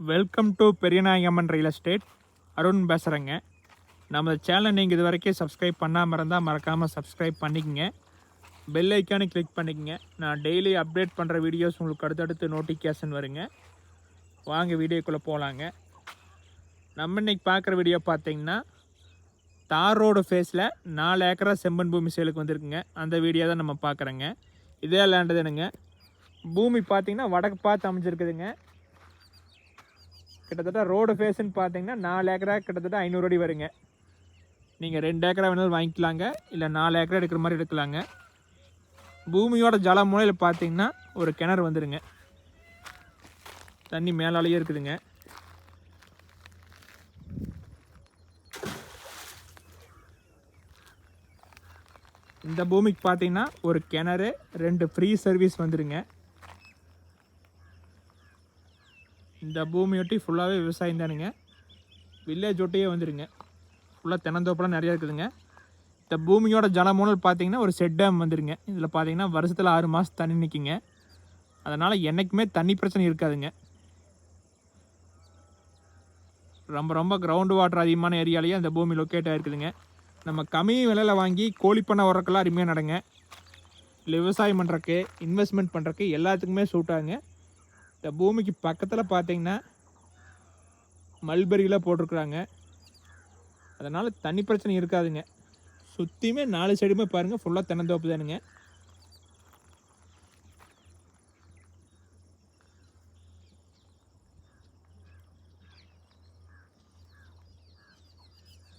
Welcome to Periyanayagamman real estate Arun பேசுகிறேங்க நம்ம சேனலை நீங்கள் இது வரைக்கும் சப்ஸ்கிரைப் பண்ணாமல் இருந்தால் மறக்காமல் சப்ஸ்கிரைப் பண்ணிக்கங்க. பெல் ஐக்கானு கிளிக் பண்ணிக்கங்க. நான் டெய்லி அப்டேட் பண்ணுற வீடியோஸ் உங்களுக்கு அடுத்தடுத்து நோட்டிஃபிகேஷன் வருங்க. வாங்க வீடியோக்குள்ளே போகலாங்க நம்ம இன்னைக்கு பார்க்குற வீடியோ பார்த்தீங்கன்னா தார் ரோடு ஃபேஸில் நாலு ஏக்கரா செம்மண் பூமி சேலுக்கு வந்திருக்குங்க. அந்த வீடியோ தான் நம்ம பார்க்குறோங்க. இதே லேண்டு தானுங்க. பூமி பார்த்தீங்கன்னா வடக்கு பார்த்து அமைஞ்சிருக்குதுங்க. கிட்டத்தட்ட ரோடு ஃபேஸ்னு பார்த்தீங்கன்னா நாலு ஏக்கரா கிட்டத்தட்ட ஐநூறு அடி வருங்க. நீங்கள் ரெண்டு ஏக்கரா வேணாலும் வாங்கிக்கலாங்க. இல்லை நாலு ஏக்கரா எடுக்கிற மாதிரி எடுக்கலாங்க. பூமியோட ஜல மூலையில் பார்த்தீங்கன்னா ஒரு கிணறு வந்துடுங்க தண்ணி மேலாலேயே இருக்குதுங்க. இந்த பூமிக்கு பார்த்தீங்கன்னா ஒரு கிணறு ரெண்டு ஃப்ரீ சர்வீஸ் வந்துடுங்க இந்த பூமியொட்டி ஃபுல்லாகவே விவசாயம் தானுங்க. வில்லேஜ் ஒட்டியே வந்துடுங்க ஃபுல்லாக தென்னந்தோப்பெல்லாம் நிறையா இருக்குதுங்க. இந்த பூமியோட ஜலமூனல் பார்த்தீங்கன்னா ஒரு செட் டேம் வந்துடுங்க இதில் பார்த்தீங்கன்னா வருஷத்தில் ஆறு மாதம் தண்ணி நிற்கிங்க அதனால் என்றைக்குமே தண்ணி பிரச்சனை இருக்காதுங்க. ரொம்ப ரொம்ப கிரவுண்ட் வாட்டர் அதிகமான ஏரியாலேயே அந்த பூமி லொக்கேட் ஆகிருக்குதுங்க நம்ம கம்மி விலையில் வாங்கி கோழிப்பண்ணை உரக்கெல்லாம் அருமையாக நடங்க. இல்லை விவசாயம் பண்ணுறக்கு இன்வெஸ்ட்மெண்ட் பண்ணுறக்கு எல்லாத்துக்குமே சூட்டாகுங்க இந்த பூமிக்கு பக்கத்தில் பார்த்தீங்கன்னா மல்பெரியில் போட்டிருக்குறாங்க. அதனால் தண்ணி பிரச்சனை இருக்காதுங்க. சுற்றியுமே நாலு சைடுமே பாருங்கள் ஃபுல்லாக தென்னந்தோப்பு தானுங்க.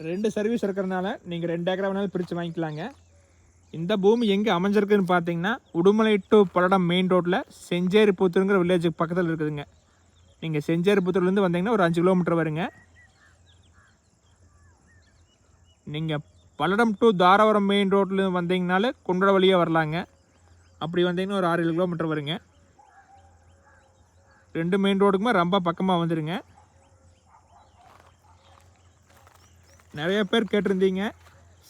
ரெண்டு சர்வீஸ் இருக்கிறதுனால நீங்கள் ரெண்டு ஏக்கரா வேணாலும் பிரித்து வாங்கிக்கலாங்க. இந்த பூமி எங்கே அமைஞ்சிருக்குன்னு பார்த்தீங்கன்னா உடுமலை டு பல்லடம் மெயின் ரோட்டில் செஞ்சேரி புத்தூருங்கிற வில்லேஜுக்கு பக்கத்தில் இருக்குதுங்க. நீங்கள் செஞ்சேரி புத்தூர்லேருந்து வந்தீங்கன்னா ஒரு அஞ்சு கிலோமீட்டர் வருங்க. நீங்கள் பல்லடம் டு தாராபுரம் மெயின் ரோட்டில் வந்தீங்கனாலே குண்டட வழியாக வரலாங்க. அப்படி வந்தீங்கன்னா ஒரு ஆறு ஏழு கிலோமீட்டர் வருங்க. ரெண்டு மெயின் ரோடுக்குமே ரொம்ப பக்கமாக வந்துடுங்க நிறைய பேர் கேட்டிருந்தீங்க.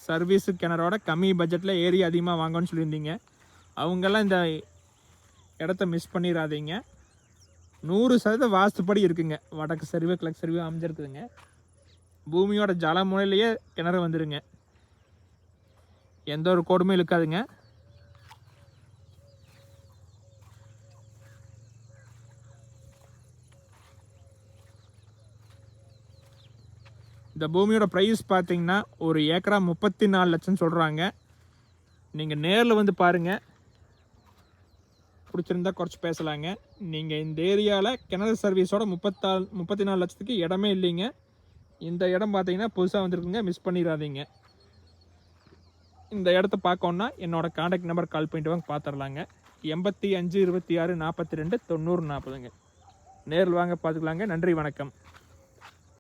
சர்வீஸு கிணறோட கம்மி பட்ஜெட்டில் ஏரி அதிகமாக வாங்கன்னு சொல்லியிருந்தீங்க. அவங்கெல்லாம் இந்த இடத்த மிஸ் பண்ணிடாதீங்க நூறு சதவீத வாஸ்துப்படி இருக்குங்க. வடக்கு சரிவு கிழக்கு சரிவு அமைஞ்சிருக்குதுங்க. பூமியோட ஜலமுனையிலேயே கிணறு வந்துடுங்க எந்த ஒரு கொடுமையும் இருக்காதுங்க இந்த பூமியோட ப்ரைஸ் பார்த்தீங்கன்னா ஒரு ஏக்கரா முப்பத்தி நாலு லட்சம் சொல்கிறாங்க நீங்கள் நேரில் வந்து பாருங்கள் பிடிச்சிருந்தா குறைச்சி பேசலாங்க. நீங்கள் இந்த ஏரியாவில் கிணறு சர்வீஸோட முப்பத்தால் முப்பத்தி நாலு லட்சத்துக்கு இடமே இல்லைங்க. இந்த இடம் பார்த்தீங்கன்னா புதுசாக வந்துருக்குங்க. மிஸ் பண்ணிடாதீங்க. இந்த இடத்த பார்க்கணுன்னா என்னோடய காண்டாக்ட் நம்பர் கால் பண்ணிட்டு வாங்க பார்த்துடலாங்க எண்பத்தி அஞ்சு இருபத்தி ஆறு நாற்பத்தி ரெண்டு தொண்ணூறு நாற்பதுங்க. நேரில் வாங்க பார்த்துக்கலாங்க நன்றி வணக்கம்.